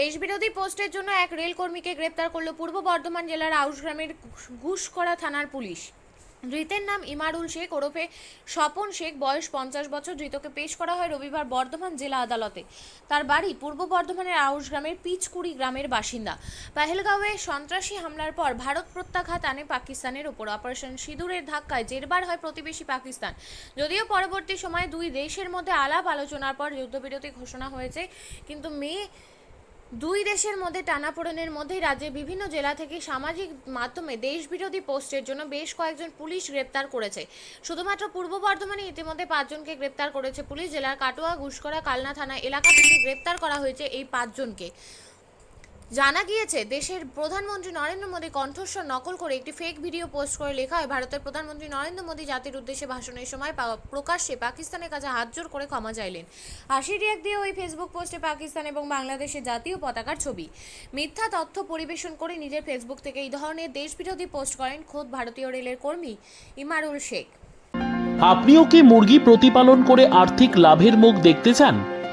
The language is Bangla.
দেশবিরোধী পোস্টের জন্য এক রেলকর্মীকে গ্রেপ্তার করল পূর্ব বর্ধমান জেলার আউসগ্রামের ঘুষকরা থানার পুলিশ। ধৃতের নাম ইমারুল শেখ ওরফে স্বপন শেখ, বয়স পঞ্চাশ বছর, ধৃতকে পেশ করা হয় রবিবার বর্ধমান জেলা আদালতে। তার বাড়ি পূর্ব বর্ধমানের আউশগ্রামের পিচকুড়ি গ্রামের বাসিন্দা। পাহেলগাঁওয়ে সন্ত্রাসী হামলার পর ভারত প্রত্যাঘাত আনে পাকিস্তানের ওপর। অপারেশন সিঁদুরের ধাক্কায় জেরবার হয় প্রতিবেশী পাকিস্তান। যদিও পরবর্তী সময়ে দুই দেশের মধ্যে আলাপ আলোচনার পর যুদ্ধবিরতি ঘোষণা হয়েছে, কিন্তু মে দুই দেশের মধ্যে টানাপোড়েনের মধ্যেই রাজ্যে বিভিন্ন জেলা থেকে সামাজিক মাধ্যমে দেশবিরোধী পোস্টের জন্য বেশ কয়েকজন পুলিশ গ্রেপ্তার করেছে। শুধুমাত্র পূর্ব বর্ধমানে ইতিমধ্যে পাঁচজনকে গ্রেপ্তার করেছে পুলিশ। জেলার কাটোয়া ঘুষকরা কালনা থানা এলাকা থেকে গ্রেপ্তার করা হয়েছে এই পাঁচজনকে। জানা গিয়েছে, দেশের প্রধানমন্ত্রী নরেন্দ্র মোদী কণ্ঠস্বর নকল করে একটি ফেক ভিডিও পোস্ট করে লেখা হয়। ভারতের প্রধানমন্ত্রী নরেন্দ্র মোদী জাতির উদ্দেশ্যে ভাষণের সময় প্রকাশ্যে পাকিস্তানের কাছে হাত জোর করে ক্ষমা চাইলেন। হাসি রিয়াক দিয়ে ওই ফেসবুক পোস্টে পাকিস্তান এবং বাংলাদেশের জাতীয় পতাকার ছবি। মিথ্যা তথ্য পরিবেশন করে নিজের ফেসবুক থেকে এই ধরনের দেশবিরোধী পোস্ট করেন খোদ ভারতীয় রেলের কর্মী ইমারুল শেখ। আপনিও কি মুরগি প্রতিপালন করে আর্থিক লাভের মুখ দেখতে চান?